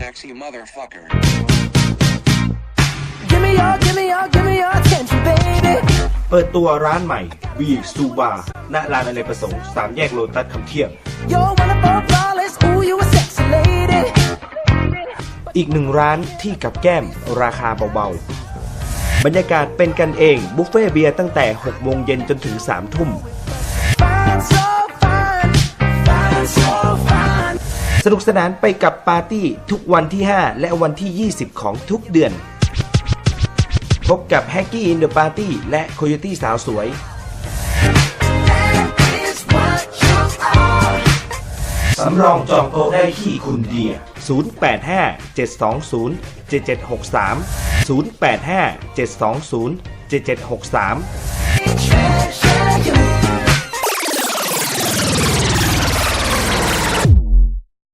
sexy motherfucker. Give me your, give me your, give me your attention, baby. เปิดตัวร้านใหม่วีซูบาณลานอเนกประสงค์สามแยกโลตัสคำเทียบ You're wonderful, flawless. Ooh, you a sexy lady. อีกหนึ่งร้านที่กับแก้มราคาเบาๆ บรรยากาศเป็นกันเองบุฟเฟ่ต์เบียร์ตั้งแต่ 6 โมงเย็นจนถึง 3 ทุ่ม Fine, so สนุกสนานไปกับปาร์ตี้ทุกวันที่ 5 และวันที่ 20 ของทุกเดือน พบกับแฮกกี้อินเดอะปาร์ตี้และโคโยตี้สาวสวย That is what you are. สำรองจองโต๊ะได้ที่คุณเดีย 085 720 7763 085 720 7763 Change